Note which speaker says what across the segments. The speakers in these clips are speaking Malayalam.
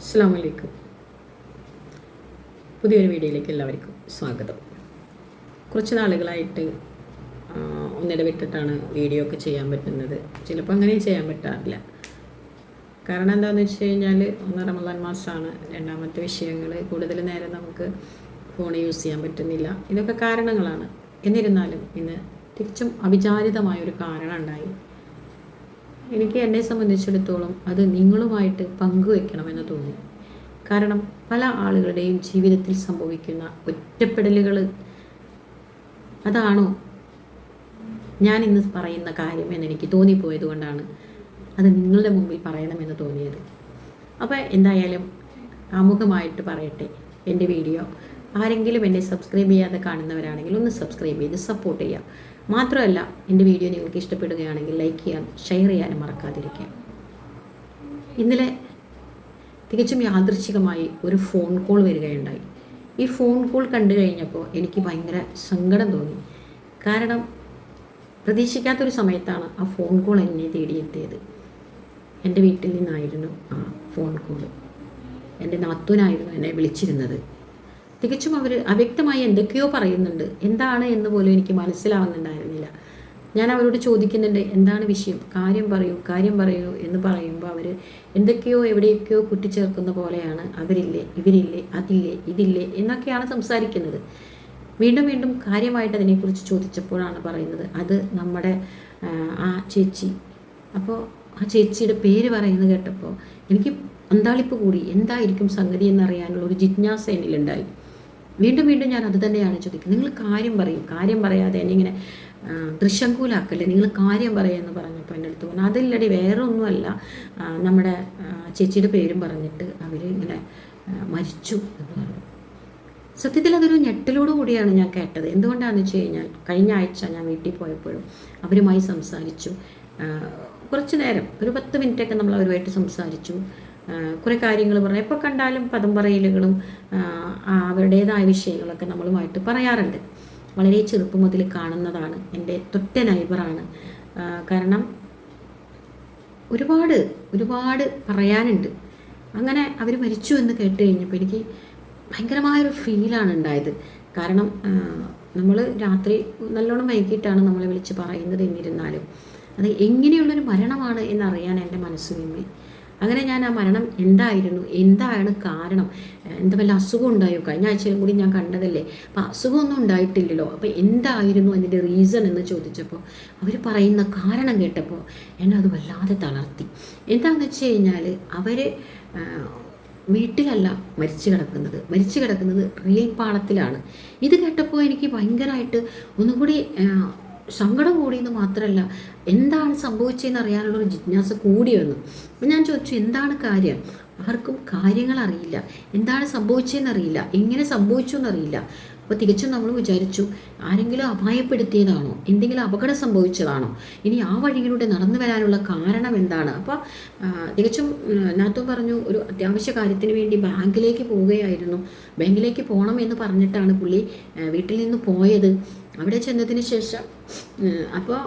Speaker 1: അസ്സാം വലൈക്കും പുതിയൊരു വീഡിയോയിലേക്ക് എല്ലാവർക്കും സ്വാഗതം. കുറച്ച് നാളുകളായിട്ട് ഒന്നിടവിട്ടിട്ടാണ് വീഡിയോ ഒക്കെ ചെയ്യാൻ പറ്റുന്നത്. ചിലപ്പോൾ അങ്ങനെ ചെയ്യാൻ പറ്റാറില്ല. കാരണം എന്താണെന്ന് വെച്ച് കഴിഞ്ഞാൽ ഒന്ന് റമദാൻ മാസമാണ് രണ്ടാമത്തെ വിഷയങ്ങൾ കൂടുതൽ നേരം നമുക്ക് ഫോൺ യൂസ് ചെയ്യാൻ പറ്റുന്നില്ല. ഇതൊക്കെ കാരണങ്ങളാണ്. എന്നിരുന്നാലും ഇന്ന് തികച്ചും അവിചാരിതമായ ഒരു കാരണം ഉണ്ടായി എനിക്ക് എന്നെ സംബന്ധിച്ചിടത്തോളം അത് നിങ്ങളുമായിട്ട് പങ്കുവെക്കണമെന്ന് തോന്നി. കാരണം പല ആളുകളുടെയും ജീവിതത്തിൽ സംഭവിക്കുന്ന ഒറ്റപ്പെടലുകൾ അതാണോ ഞാൻ ഇന്ന് പറയുന്ന കാര്യം എന്ന് എനിക്ക് തോന്നിപ്പോയത് കൊണ്ടാണ് അത് നിങ്ങളുടെ മുമ്പിൽ പറയണമെന്ന് തോന്നിയത്. അപ്പോൾ എന്തായാലും ആമുഖമായിട്ട് പറയട്ടെ എന്റെ വീഡിയോ. ആരെങ്കിലും എന്നെ സബ്സ്ക്രൈബ് ചെയ്യാതെ കാണുന്നവരാണെങ്കിൽ ഒന്ന് സബ്സ്ക്രൈബ് ചെയ്ത് സപ്പോർട്ട് ചെയ്യാം മാത്രമല്ല എന്റെ വീഡിയോ നിങ്ങൾക്ക് ഇഷ്ടപ്പെടുകയാണെങ്കിൽ ലൈക്ക് ചെയ്യാൻ ഷെയർ ചെയ്യാനും മറക്കാതിരിക്കാം ഇന്നലെ തികച്ചും യാദൃച്ഛികമായി ഒരു ഫോൺ കോൾ വരികയുണ്ടായി. ഈ ഫോൺ കോൾ കണ്ടു കഴിഞ്ഞപ്പോൾ എനിക്ക് ഭയങ്കര സങ്കടം തോന്നി. കാരണം പ്രതീക്ഷിക്കാത്തൊരു സമയത്താണ് ആ ഫോൺ കോൾ എന്നെ തേടിയെത്തിയത്. എന്റെ വീട്ടിൽ നിന്നായിരുന്നു ആ ഫോൺ കോൾ എന്റെ നാത്തൂനായിരുന്നു എന്നെ വിളിച്ചിരുന്നത്. തികച്ചും അവർ അവ്യക്തമായി എന്തൊക്കെയോ പറയുന്നുണ്ട്. എന്താണ് എന്ന് പോലും എനിക്ക് മനസ്സിലാവുന്നുണ്ടായിരുന്നില്ല. ഞാൻ അവരോട് ചോദിക്കുന്നുണ്ട് എന്താണ് വിഷയം? കാര്യം പറയൂ കാര്യം പറയൂ എന്ന് പറയുമ്പോൾ അവർ എന്തൊക്കെയോ എവിടെയൊക്കെയോ കുട്ടിച്ചേർക്കുന്ന പോലെയാണ്. അവരില്ലേ ഇവരില്ലേ അതില്ലേ ഇതില്ലേ എന്നൊക്കെയാണ് സംസാരിക്കുന്നത്. വീണ്ടും വീണ്ടും കാര്യമായിട്ട് അതിനെക്കുറിച്ച് ചോദിച്ചപ്പോഴാണ് പറയുന്നത് അത് നമ്മുടെ ആ, ചേച്ചി. അപ്പോൾ ആ ചേച്ചിയുടെ പേര് പറയുന്നത് കേട്ടപ്പോൾ എനിക്ക് അന്താളിപ്പ് കൂടി. എന്തായിരിക്കും സംഗതി എന്നറിയാനുള്ള ഒരു ജിജ്ഞാസ എന്നിലുണ്ടായി. വീണ്ടും വീണ്ടും ഞാൻ അത് തന്നെയാണ് ചോദിക്കുന്നത്. നിങ്ങൾ കാര്യം പറയും. കാര്യം പറയാതെ എന്നെ ഇങ്ങനെ ആ, ദൃശ്യങ്കൂലാക്കല്ലേ? നിങ്ങൾ കാര്യം പറയുമെന്ന് പറഞ്ഞപ്പോൾ എന്റെ അടുത്ത് പറഞ്ഞു അതില്ലടി വേറെ ഒന്നുമല്ല നമ്മുടെ ചേച്ചിയുടെ പേരും പറഞ്ഞിട്ട് അവർ ഇങ്ങനെ മരിച്ചു എന്ന് പറഞ്ഞു. സത്യത്തിൽ അതൊരു ഞെട്ടലോട് കൂടിയാണ് ഞാൻ കേട്ടത്. എന്തുകൊണ്ടാണെന്ന് വെച്ച് കഴിഞ്ഞാൽ കഴിഞ്ഞ ആഴ്ച ഞാൻ വീട്ടിൽ പോയപ്പോഴും അവരുമായി സംസാരിച്ചു. കുറച്ച് നേരം ഒരു പത്ത് മിനിറ്റൊക്കെ നമ്മൾ അവരുമായിട്ട് സംസാരിച്ചു. കുറേ കാര്യങ്ങൾ പറഞ്ഞു. എപ്പോൾ കണ്ടാലും പദം പറയലുകളും അവരുടേതായ വിഷയങ്ങളൊക്കെ നമ്മളുമായിട്ട് പറയാറുണ്ട്. വളരെ ചെറുപ്പം മുതൽ കാണുന്നതാണ് എന്റെ തൊറ്റ നൈബറാണ്. കാരണം ഒരുപാട് ഒരുപാട് പറയാനുണ്ട്. അങ്ങനെ അവർ മരിച്ചു എന്ന് കേട്ട് കഴിഞ്ഞപ്പോൾ എനിക്ക് ഭയങ്കരമായൊരു ഫീലാണ് ഉണ്ടായത്. കാരണം നമ്മൾ രാത്രി നല്ലോണം വൈകിട്ടാണ് നമ്മളെ വിളിച്ച് പറയുന്നത് എന്നിരുന്നാലും. അത് എങ്ങനെയുള്ളൊരു മരണമാണ് എന്നറിയാൻ എന്റെ മനസ്സ് വിമ്മി. അങ്ങനെ ഞാൻ ആ മരണം എന്തായിരുന്നു? എന്താണ് കാരണം? എന്താ വല്ല അസുഖം ഉണ്ടായോ? കഴിഞ്ഞ ആഴ്ചയിലും കൂടി ഞാൻ കണ്ടതല്ലേ. അപ്പം അസുഖമൊന്നും ഉണ്ടായിട്ടില്ലല്ലോ. അപ്പം എന്തായിരുന്നു അതിന്റെ റീസൺ എന്ന് ചോദിച്ചപ്പോൾ അവർ പറയുന്ന കാരണം കേട്ടപ്പോൾ എന്നെ അത് വല്ലാതെ തളർത്തി. എന്താണെന്ന് വെച്ച് കഴിഞ്ഞാൽ അവർ വീട്ടിലല്ല മരിച്ചു കിടക്കുന്നത്. മരിച്ചു കിടക്കുന്നത് റെയിൽ പാളത്തിലാണ് ഇത് കേട്ടപ്പോൾ എനിക്ക് ഭയങ്കരമായിട്ട് ഒന്നുകൂടി സങ്കടം കൂടിയെന്ന് മാത്രമല്ല എന്താണ് സംഭവിച്ചതെന്ന് അറിയാനുള്ള ഒരു ജിജ്ഞാസ കൂടി വന്നു. അപ്പം ഞാൻ ചോദിച്ചു എന്താണ് കാര്യം? ആർക്കും കാര്യങ്ങൾ അറിയില്ല. എന്താണ് സംഭവിച്ചതെന്ന് അറിയില്ല. എങ്ങനെ സംഭവിച്ചു എന്നറിയില്ല. അപ്പോൾ തികച്ചും നമ്മൾ വിചാരിച്ചു ആരെങ്കിലും അപായപ്പെടുത്തിയതാണോ? എന്തെങ്കിലും അപകടം സംഭവിച്ചതാണോ? ഇനി ആ വഴിയിലൂടെ നടന്നു വരാനുള്ള കാരണം എന്താണ്? അപ്പോൾ തികച്ചും നാത്തും പറഞ്ഞു ഒരു അത്യാവശ്യ കാര്യത്തിന് വേണ്ടി ബാങ്കിലേക്ക് പോവുകയായിരുന്നു. ബാങ്കിലേക്ക് പോകണം എന്ന് പറഞ്ഞിട്ടാണ് പുള്ളി വീട്ടിൽ നിന്ന് പോയത്. അവിടെ ചെന്നതിന് ശേഷം അപ്പോൾ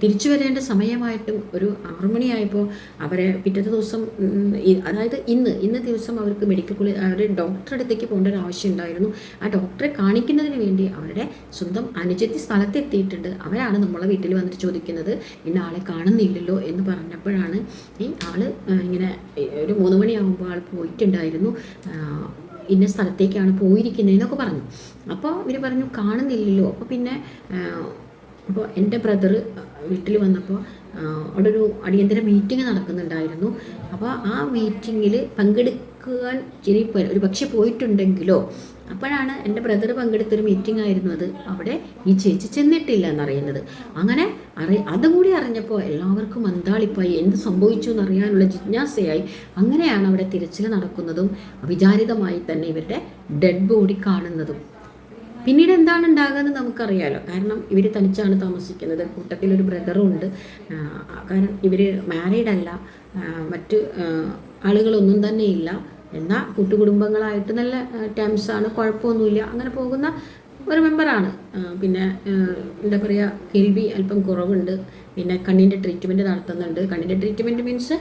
Speaker 1: തിരിച്ചു വരേണ്ട സമയമായിട്ടും ഒരു ആറുമണിയായപ്പോൾ അവരെ പിറ്റത്തെ ദിവസം അതായത് ഇന്ന് ഇന്ന ദിവസം അവർക്ക് മെഡിക്കൽ കോളേജ് അവരുടെ ഡോക്ടറെ അടുത്തേക്ക് പോകേണ്ട ഒരു ആവശ്യം ഉണ്ടായിരുന്നു. ആ ഡോക്ടറെ കാണിക്കുന്നതിന് വേണ്ടി അവരുടെ സ്വന്തം അനുജത്തി സ്ഥലത്തെത്തിയിട്ടുണ്ട്. അവരാണ് നമ്മളെ വീട്ടിൽ വന്നിട്ട് ചോദിക്കുന്നത് ഇന്ന ആളെ കാണുന്നില്ലല്ലോ എന്ന് പറഞ്ഞപ്പോഴാണ് ഈ ആൾ ഇങ്ങനെ ഒരു മൂന്ന് മണിയാകുമ്പോൾ ആൾ പോയിട്ടുണ്ടായിരുന്നു. ഇന്ന സ്ഥലത്തേക്കാണ് പോയിരിക്കുന്നതെന്നൊക്കെ പറഞ്ഞു. അപ്പോൾ ഇവർ പറഞ്ഞു കാണുന്നില്ലല്ലോ. അപ്പോൾ പിന്നെ അപ്പോൾ എന്റെ ബ്രദർ വീട്ടിൽ വന്നപ്പോൾ അവിടെ ഒരു അടിയന്തര മീറ്റിംഗ് നടക്കുന്നുണ്ടായിരുന്നു. അപ്പോൾ ആ മീറ്റിങ്ങിൽ പങ്കെടുക്കാൻ ഇനി ഒരു പക്ഷെ പോയിട്ടുണ്ടെങ്കിലോ അപ്പോഴാണ് എന്റെ ബ്രദർ പങ്കെടുത്തൊരു മീറ്റിംഗ് ആയിരുന്നു അത്. അവിടെ ഈ ചേച്ചി ചെന്നിട്ടില്ല എന്നറിയുന്നത് അങ്ങനെ അറി അതും കൂടി അറിഞ്ഞപ്പോൾ എല്ലാവർക്കും അന്താളിപ്പായി എന്ത് സംഭവിച്ചു എന്നറിയാനുള്ള ജിജ്ഞാസയായി. അങ്ങനെയാണ് അവിടെ തിരച്ചിൽ നടക്കുന്നതും അവിചാരിതമായി തന്നെ ഇവരുടെ ഡെഡ് ബോഡി കാണുന്നതും. പിന്നീട് എന്താണ് ഉണ്ടാകുന്നത് നമുക്കറിയാലോ. കാരണം ഇവർ തനിച്ചാണ് താമസിക്കുന്നത്. കൂട്ടത്തിൽ ഒരു ബ്രദറും ഉണ്ട്. ആ, കാരണം ഇവർ മാരീഡ് അല്ല. ആ, മറ്റ് ആളുകളൊന്നും തന്നെ ഇല്ല. എന്നാൽ കൂട്ടുകുടുംബങ്ങളായിട്ട് നല്ല ടേംസാണ് കുഴപ്പമൊന്നുമില്ല. അങ്ങനെ പോകുന്ന ഒരു മെമ്പറാണ് പിന്നെ എന്താ പറയുക കേൾവി അല്പം കുറവുണ്ട്. പിന്നെ കണ്ണിന്റെ ട്രീറ്റ്മെന്റ് നടത്തുന്നുണ്ട്. കണ്ണിന്റെ ട്രീറ്റ്മെന്റ് മീൻസ്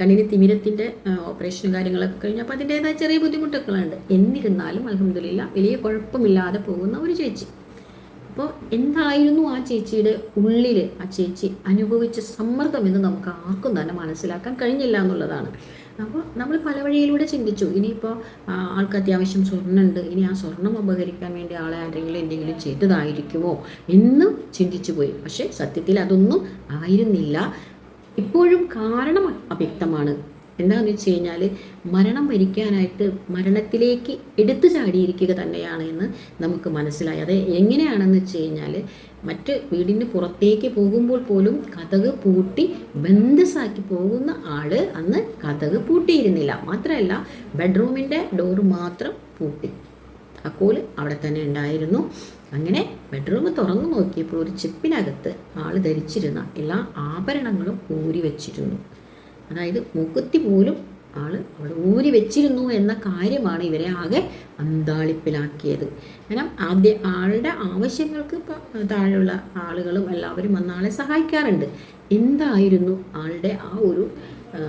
Speaker 1: കണ്ണിന് തിമിരത്തിന്റെ ഓപ്പറേഷനും കാര്യങ്ങളൊക്കെ കഴിഞ്ഞു അപ്പോൾ അതിന്റേതായ ചെറിയ ബുദ്ധിമുട്ടുകളുണ്ട്. എന്നിരുന്നാലും അലഹമില്ല വലിയ കുഴപ്പമില്ലാതെ പോകുന്ന ഒരു ചേച്ചി. അപ്പോൾ എന്തായിരുന്നു ആ ചേച്ചിയുടെ ഉള്ളിൽ ആ ചേച്ചി അനുഭവിച്ച സമ്മർദ്ദം എന്ന് നമുക്ക് ആർക്കും തന്നെ മനസ്സിലാക്കാൻ കഴിഞ്ഞില്ല എന്നുള്ളതാണ്. അപ്പോൾ നമ്മൾ പല വഴിയിലൂടെ ചിന്തിച്ചു. ഇനിയിപ്പോൾ ആൾക്ക് അത്യാവശ്യം സ്വർണമുണ്ട് ഇനി ആ സ്വർണം ഉപകരിക്കാൻ വേണ്ടി ആളെ ആരെങ്കിലും എന്തെങ്കിലും ചെയ്തതായിരിക്കുമോ എന്ന് ചിന്തിച്ചു പോയി. പക്ഷേ സത്യത്തിൽ അതൊന്നും ആയിരുന്നില്ല. ഇപ്പോഴും കാരണം അവ്യക്തമാണ്. എന്താണെന്ന് വെച്ച് കഴിഞ്ഞാൽ മരണം വരിക്കാനായിട്ട് മരണത്തിലേക്ക് എടുത്തു ചാടിയിരിക്കുക തന്നെയാണ് എന്ന് നമുക്ക് മനസ്സിലായി. അത് എങ്ങനെയാണെന്ന് വെച്ച് കഴിഞ്ഞാൽ മറ്റ് വീടിന് പുറത്തേക്ക് പോകുമ്പോൾ പോലും കഥക് പൂട്ടി ബന്ധസാക്കി പോകുന്ന ആൾ അന്ന് കഥക് പൂട്ടിയിരുന്നില്ല. മാത്രമല്ല ബെഡ്റൂമിന്റെ ഡോറ് മാത്രം പൂട്ടി. താക്കോൽ അവിടെ തന്നെ ഉണ്ടായിരുന്നു. അങ്ങനെ ബെഡ്റൂം തുറന്നു നോക്കിയപ്പോൾ ഒരു ചെപ്പിനകത്ത് ആൾ ധരിച്ചിരുന്ന എല്ലാ ആഭരണങ്ങളും ഊരി വച്ചിരുന്നു അതായത് മുക്കുത്തി പോലും ആൾ അവിടെ ഊരി വെച്ചിരുന്നു എന്ന കാര്യമാണ് ഇവരെ ആകെ അന്താളിപ്പിലാക്കിയത്. കാരണം ആദ്യ ആളുടെ ആവശ്യങ്ങൾക്ക് താഴെയുള്ള ആളുകളും എല്ലാവരും വന്ന ആളെ സഹായിക്കാറുണ്ട്. എന്തായിരുന്നു ആളുടെ ആ ഒരു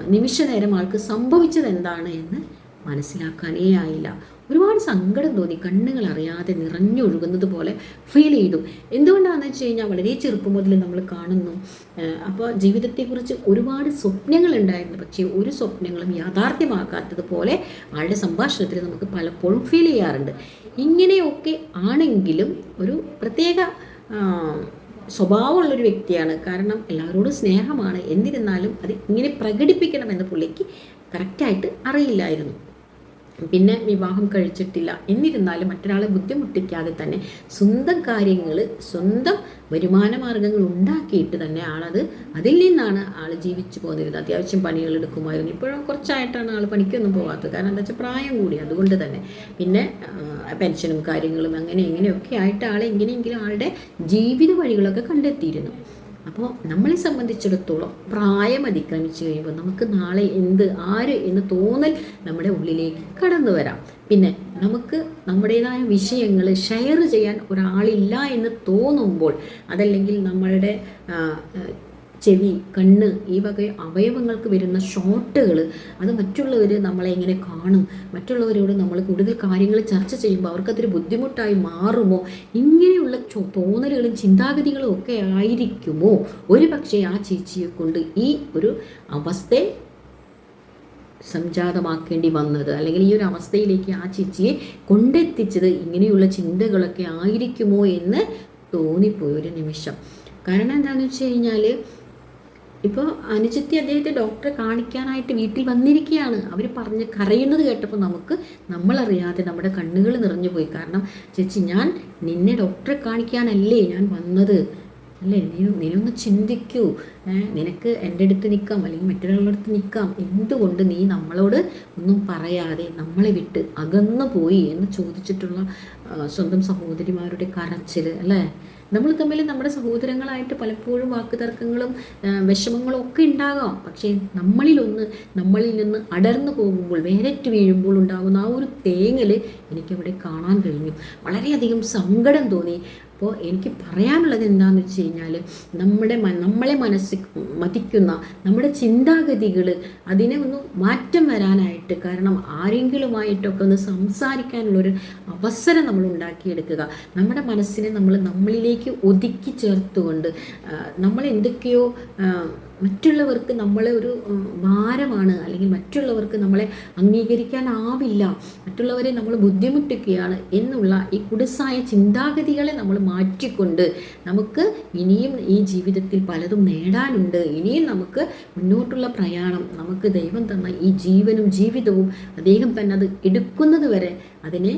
Speaker 1: നിമിഷ നേരം ആൾക്ക് സംഭവിച്ചത് എന്താണ് എന്ന് മനസ്സിലാക്കാനേ ആയില്ല. ഒരുപാട് സങ്കടം തോന്നി. കണ്ണുകൾ അറിയാതെ നിറഞ്ഞൊഴുകുന്നത് പോലെ ഫീൽ ചെയ്തു. എന്തുകൊണ്ടാണെന്ന് വെച്ച് കഴിഞ്ഞാൽ വളരെ ചെറുപ്പം മുതൽ നമ്മൾ കാണുന്നു. അപ്പോൾ ജീവിതത്തെക്കുറിച്ച് ഒരുപാട് സ്വപ്നങ്ങൾ ഉണ്ടായിരുന്നു പക്ഷേ ഒരു സ്വപ്നങ്ങളും യാഥാർത്ഥ്യമാക്കാത്തതുപോലെ ആളുടെ സംഭാഷണത്തിൽ നമുക്ക് പലപ്പോഴും ഫീൽ ചെയ്യാറുണ്ട്. ഇങ്ങനെയൊക്കെ ആണെങ്കിലും ഒരു പ്രത്യേക സ്വഭാവമുള്ളൊരു വ്യക്തിയാണ്. കാരണം എല്ലാവരോടും സ്നേഹമാണ്. എന്നിരുന്നാലും അത് ഇങ്ങനെ പ്രകടിപ്പിക്കണമെന്ന് പുള്ളിക്ക് കറക്റ്റായിട്ട് അറിയില്ലായിരുന്നു. പിന്നെ വിവാഹം കഴിച്ചിട്ടില്ല. എന്നിരുന്നാലും മറ്റൊരാളെ ബുദ്ധിമുട്ടിക്കാതെ തന്നെ സ്വന്തം കാര്യങ്ങൾ സ്വന്തം വരുമാന മാർഗങ്ങൾ ഉണ്ടാക്കിയിട്ട് തന്നെ ആളത് അതിൽ നിന്നാണ് ആൾ ജീവിച്ചു പോന്നിരുന്നത്. അത്യാവശ്യം പണികൾ എടുക്കുമായിരുന്നു. ഇപ്പോഴും കുറച്ചായിട്ടാണ് ആൾ പണിക്കൊന്നും പോകാത്തത്. കാരണം എന്താ വെച്ചാൽ പ്രായം കൂടി. അതുകൊണ്ട് തന്നെ. പിന്നെ പെൻഷനും കാര്യങ്ങളും അങ്ങനെ ഇങ്ങനെയൊക്കെ ആയിട്ട് ആൾ എങ്ങനെയെങ്കിലും ആളുടെ ജീവിത വഴികളൊക്കെ കണ്ടെത്തിയിരുന്നു. അപ്പോൾ നമ്മളെ സംബന്ധിച്ചിടത്തോളം പ്രായം അതിക്രമിച്ച് കഴിയുമ്പോൾ നമുക്ക് നാളെ എന്ത് ആര് എന്ന് തോന്നൽ നമ്മുടെ ഉള്ളിലേക്ക് കടന്നു വരാം. പിന്നെ നമുക്ക് നമ്മുടേതായ വിഷയങ്ങൾ ഷെയർ ചെയ്യാൻ ഒരാളില്ല എന്ന് തോന്നുമ്പോൾ അതല്ലെങ്കിൽ നമ്മളുടെ ചെവി കണ്ണ് ഈ വക അവയവങ്ങൾക്ക് വരുന്ന ഷോട്ടുകൾ അത് മറ്റുള്ളവർ നമ്മളെ എങ്ങനെ കാണും. മറ്റുള്ളവരോട് നമ്മൾ കൂടുതൽ കാര്യങ്ങൾ ചർച്ച ചെയ്യുമ്പോൾ അവർക്കതൊരു ബുദ്ധിമുട്ടായി മാറുമോ? ഇങ്ങനെയുള്ള തോന്നലുകളും ചിന്താഗതികളും ഒക്കെ ആയിരിക്കുമോ? ഒരു പക്ഷേ ആ ചേച്ചിയെ കൊണ്ട് ഈ ഒരു അവസ്ഥയെ സംജാതമാക്കേണ്ടി വന്നത് അല്ലെങ്കിൽ ഈ ഒരു അവസ്ഥയിലേക്ക് ആ ചേച്ചിയെ കൊണ്ടെത്തിച്ചത് ഇങ്ങനെയുള്ള ചിന്തകളൊക്കെ ആയിരിക്കുമോ എന്ന് തോന്നിപ്പോയി ഒരു നിമിഷം. കാരണം എന്താണെന്ന് വെച്ച് കഴിഞ്ഞാൽ ഇപ്പോൾ അനുജത്തി അദ്ദേഹത്തെ ഡോക്ടറെ കാണിക്കാനായിട്ട് വീട്ടിൽ വന്നിരിക്കുകയാണ്. അവർ പറഞ്ഞ് കരയുന്നത് കേട്ടപ്പോൾ നമുക്ക് നമ്മളറിയാതെ നമ്മുടെ കണ്ണുകൾ നിറഞ്ഞു പോയി കാരണം ചേച്ചി ഞാൻ നിന്നെ ഡോക്ടറെ കാണിക്കാനല്ലേ ഞാൻ വന്നത്? അല്ലേ? നീ നീ ചിന്തിക്കൂ. നിനക്ക് എന്റെ അടുത്ത് നിൽക്കാം അല്ലെങ്കിൽ മറ്റൊരാളുടെ അടുത്ത് നിൽക്കാം. എന്തുകൊണ്ട് നീ നമ്മളോട് ഒന്നും പറയാതെ നമ്മളെ വിട്ട് അകന്നു പോയി എന്ന് ചോദിച്ചിട്ടുള്ള സ്വന്തം സഹോദരിമാരുടെ കരച്ചിൽ അല്ലേ? നമ്മൾ തമ്മിൽ നമ്മുടെ സഹോദരങ്ങളായിട്ട് പലപ്പോഴും വാക്ക് തർക്കങ്ങളും വിഷമങ്ങളും ഒക്കെ ഉണ്ടാകാം. പക്ഷേ നമ്മളിലൊന്ന് നമ്മളിൽ നിന്ന് അടർന്നു പോകുമ്പോൾ വേരറ്റ് വീഴുമ്പോൾ ഉണ്ടാകുന്ന ആ ഒരു തേങ്ങൽ എനിക്കവിടെ കാണാൻ കഴിഞ്ഞു. വളരെയധികം സങ്കടം തോന്നി. അപ്പോൾ എനിക്ക് പറയാനുള്ളത് എന്താണെന്ന് വെച്ച് കഴിഞ്ഞാൽ നമ്മുടെ നമ്മളെ മനസ്സ് മതിക്കുന്ന നമ്മുടെ ചിന്താഗതികൾ അതിനെ ഒന്ന് മാറ്റം വരാനായിട്ട് കാരണം ആരെങ്കിലുമായിട്ടൊക്കെ ഒന്ന് സംസാരിക്കാനുള്ളൊരു അവസരം നമ്മൾ ഉണ്ടാക്കിയെടുക്കുക. നമ്മുടെ മനസ്സിനെ നമ്മൾ നമ്മളിലേക്ക് ഒതുക്കി ചേർത്തുകൊണ്ട് നമ്മൾ എന്തൊക്കെയോ മറ്റുള്ളവർക്ക് നമ്മളെ ഒരു ഭാരമാണ്. അല്ലെങ്കിൽ മറ്റുള്ളവർക്ക് നമ്മളെ അംഗീകരിക്കാനാവില്ല. മറ്റുള്ളവരെ നമ്മൾ ബുദ്ധിമുട്ടിക്കുകയാണ് എന്നുള്ള ഈ കുടിസായ ചിന്താഗതികളെ നമ്മൾ മാറ്റിക്കൊണ്ട് നമുക്ക് ഇനിയും ഈ ജീവിതത്തിൽ പലതും നേടാനുണ്ട്. ഇനിയും നമുക്ക് മുന്നോട്ടുള്ള പ്രയാണം നമുക്ക് ദൈവം തന്ന ഈ ജീവനും ജീവിതവും അദ്ദേഹം തന്നെ അത് എടുക്കുന്നത് വരെ അതിനെ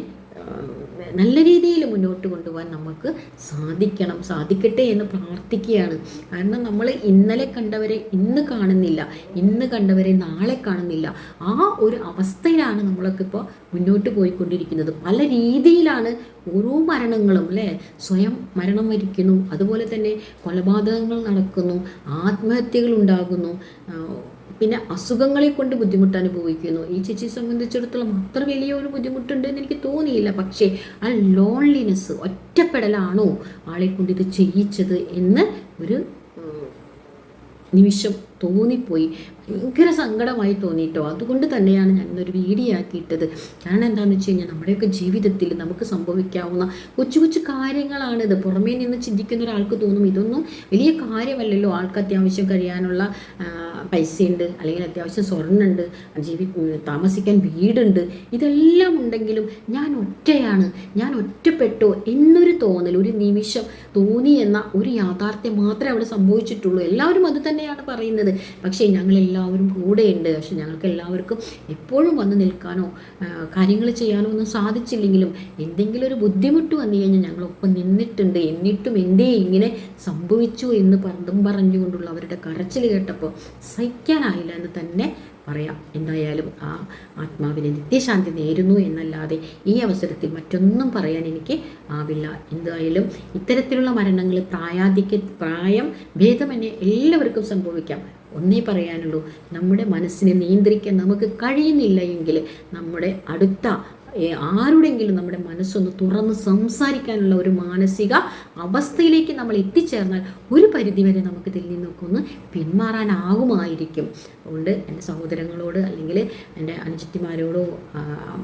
Speaker 1: നല്ല രീതിയിൽ മുന്നോട്ട് കൊണ്ടുപോകാൻ നമുക്ക് സാധിക്കണം സാധിക്കട്ടെ എന്ന് പ്രാർത്ഥിക്കുകയാണ്. കാരണം നമ്മൾ ഇന്നലെ കണ്ടവരെ ഇന്ന് കാണുന്നില്ല ഇന്ന് കണ്ടവരെ നാളെ കാണുന്നില്ല. ആ ഒരു അവസ്ഥയിലാണ് നമ്മളൊക്കെ ഇപ്പോൾ മുന്നോട്ട് പോയിക്കൊണ്ടിരിക്കുന്നത്. പല രീതിയിലാണ് ഓരോ മരണങ്ങളും അല്ലേ? സ്വയം മരണം വരിക്കുന്നു അതുപോലെ തന്നെ കൊലപാതകങ്ങൾ നടക്കുന്നു ആത്മഹത്യകൾ ഉണ്ടാകുന്നു. പിന്നെ അസുഖങ്ങളെ കൊണ്ട് ബുദ്ധിമുട്ട് അനുഭവിക്കുന്നു. ഈ ചേച്ചിയെ സംബന്ധിച്ചിടത്തോളം അത്ര വലിയ ഒരു ബുദ്ധിമുട്ടുണ്ട് എന്ന് എനിക്ക് തോന്നിയില്ല. പക്ഷേ ആ ലോൺലിനെസ് ഒറ്റപ്പെടലാണോ ആളെ കൊണ്ട് ഇത് ചെയ്യിച്ചത് എന്ന് ഒരു നിമിഷം തോന്നിപ്പോയി. ഭയങ്കര സങ്കടമായി തോന്നിയിട്ടോ അതുകൊണ്ട് തന്നെയാണ് ഞാൻ ഇന്നൊരു വീഡിയോ ആക്കിയിട്ടത്. കാരണം എന്താണെന്ന് വെച്ച് കഴിഞ്ഞാൽ നമ്മുടെയൊക്കെ ജീവിതത്തിൽ നമുക്ക് സംഭവിക്കാവുന്ന കൊച്ചു കൊച്ചു കാര്യങ്ങളാണിത്. പുറമേ നിന്ന് ചിന്തിക്കുന്ന ഒരാൾക്ക് തോന്നും ഇതൊന്നും വലിയ കാര്യമല്ലല്ലോ. ആൾക്ക് അത്യാവശ്യം കഴിയാനുള്ള പൈസയുണ്ട് അല്ലെങ്കിൽ അത്യാവശ്യം സ്വർണമുണ്ട് ജീവി താമസിക്കാൻ വീടുണ്ട്. ഇതെല്ലാം ഉണ്ടെങ്കിലും ഞാൻ ഒറ്റയാണ്. ഞാൻ ഒറ്റപ്പെട്ടോ എന്നൊരു തോന്നൽ ഒരു നിമിഷം തോന്നി എന്ന ഒരു യാഥാർത്ഥ്യം മാത്രമേ അവിടെ സംഭവിച്ചിട്ടുള്ളൂ. എല്ലാവരും അത് തന്നെയാണ് പറയുന്നത്. പക്ഷേ ഞങ്ങളെല്ലാവരും കൂടെയുണ്ട്. പക്ഷെ ഞങ്ങൾക്ക് എല്ലാവർക്കും എപ്പോഴും വന്ന് നിൽക്കാനോ കാര്യങ്ങൾ ചെയ്യാനോ ഒന്നും സാധിച്ചില്ലെങ്കിലും എന്തെങ്കിലും ഒരു ബുദ്ധിമുട്ട് വന്നു കഴിഞ്ഞാൽ ഞങ്ങളൊപ്പം നിന്നിട്ടുണ്ട്. എന്നിട്ടും എന്തേ ഇങ്ങനെ സംഭവിച്ചു എന്ന് പറഞ്ഞും പറഞ്ഞുകൊണ്ടുള്ള അവരുടെ കരച്ചിൽ കേട്ടപ്പോൾ സഹിക്കാനായില്ല എന്ന് തന്നെ പറയാം. എന്തായാലും ആ ആത്മാവിനെ നിത്യശാന്തി നേരുന്നു എന്നല്ലാതെ ഈ അവസരത്തിൽ മറ്റൊന്നും പറയാൻ എനിക്ക് ആവില്ല. എന്തായാലും ഇത്തരത്തിലുള്ള മരണങ്ങൾ പ്രായാധിക്യ പ്രായം ഭേദമന്യേ എല്ലാവർക്കും സംഭവിക്കാം. ഒന്നേ പറയാനുള്ളൂ. നമ്മുടെ മനസ്സിനെ നിയന്ത്രിക്കാൻ നമുക്ക് കഴിയുന്നില്ല എങ്കിൽ നമ്മുടെ അടുത്ത ആരുടെങ്കിലും നമ്മുടെ മനസ്സൊന്ന് തുറന്ന് സംസാരിക്കാനുള്ള ഒരു മാനസിക അവസ്ഥയിലേക്ക് നമ്മൾ എത്തിച്ചേർന്നാൽ ഒരു പരിധിവരെ നമുക്ക് ഇതിൽ നിന്നൊക്കെ ഒന്ന് പിന്മാറാനാകുമായിരിക്കും. അതുകൊണ്ട് എന്റെ സഹോദരങ്ങളോട് അല്ലെങ്കിൽ എന്റെ അനുജത്തിമാരോടോ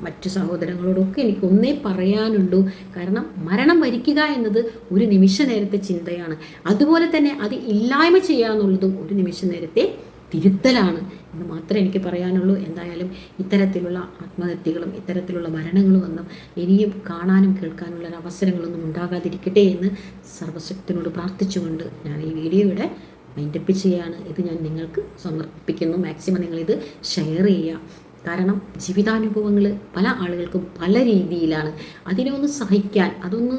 Speaker 1: മറ്റ് മറ്റു സഹോദരങ്ങളോടോ ഒക്കെ എനിക്ക് ഒന്നേ പറയാനുള്ളൂ. കാരണം മരണം വരിക്കുക എന്നത് ഒരു നിമിഷ നേരത്തെ ചിന്തയാണ്. അതുപോലെ തന്നെ അത് ഇല്ലായ്മ ചെയ്യുക എന്നുള്ളതും ഒരു നിമിഷ നേരത്തെ തിരുത്തലാണ്. എന്ന് മാത്രമേ എനിക്ക് പറയാനുള്ളൂ. എന്തായാലും ഇത്തരത്തിലുള്ള ആത്മഹത്യകളും ഇത്തരത്തിലുള്ള മരണങ്ങളും ഒന്നും ഇനിയും കാണാനും കേൾക്കാനുള്ള അവസരങ്ങളൊന്നും ഉണ്ടാകാതിരിക്കട്ടെ എന്ന് സർവശക്തനോട് പ്രാർത്ഥിച്ചുകൊണ്ട് ഞാൻ ഈ വീഡിയോയുടെ മൈൻഡപ്പ് ചെയ്യുകയാണ്. ഇത് ഞാൻ നിങ്ങൾക്ക് സമർപ്പിക്കുന്നു. മാക്സിമം നിങ്ങളിത് ഷെയർ ചെയ്യുക. കാരണം ജീവിതാനുഭവങ്ങൾ പല ആളുകൾക്കും പല രീതിയിലാണ്. അതിനെ ഒന്ന് സഹിക്കാൻ അതൊന്ന്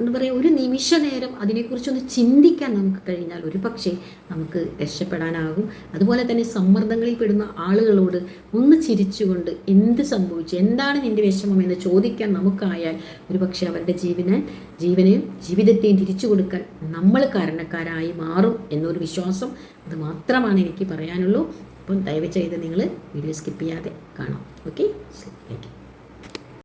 Speaker 1: എന്താ പറയുക ഒരു നിമിഷ നേരം അതിനെക്കുറിച്ചൊന്ന് ചിന്തിക്കാൻ നമുക്ക് കഴിഞ്ഞാൽ ഒരു പക്ഷേ നമുക്ക് രക്ഷപ്പെടാനാകും. അതുപോലെ തന്നെ സമ്മർദ്ദങ്ങളിൽ പെടുന്ന ആളുകളോട് ഒന്ന് ചിരിച്ചുകൊണ്ട് എന്ത് സംഭവിച്ചു എന്താണ് നിന്റെ വിഷമം എന്ന് ചോദിക്കാൻ നമുക്കായാൽ ഒരു പക്ഷേ അവരുടെ ജീവനെ ജീവനെയും ജീവിതത്തെയും തിരിച്ചു കൊടുക്കാൻ നമ്മൾ കാരണക്കാരായി മാറും എന്നൊരു വിശ്വാസം അത് മാത്രമാണ് എനിക്ക് പറയാനുള്ളൂ. അപ്പം ദയവ് ചെയ്ത് നിങ്ങൾ വീഡിയോ സ്കിപ്പ് ചെയ്യാതെ കാണാം. ഓക്കെ? താങ്ക്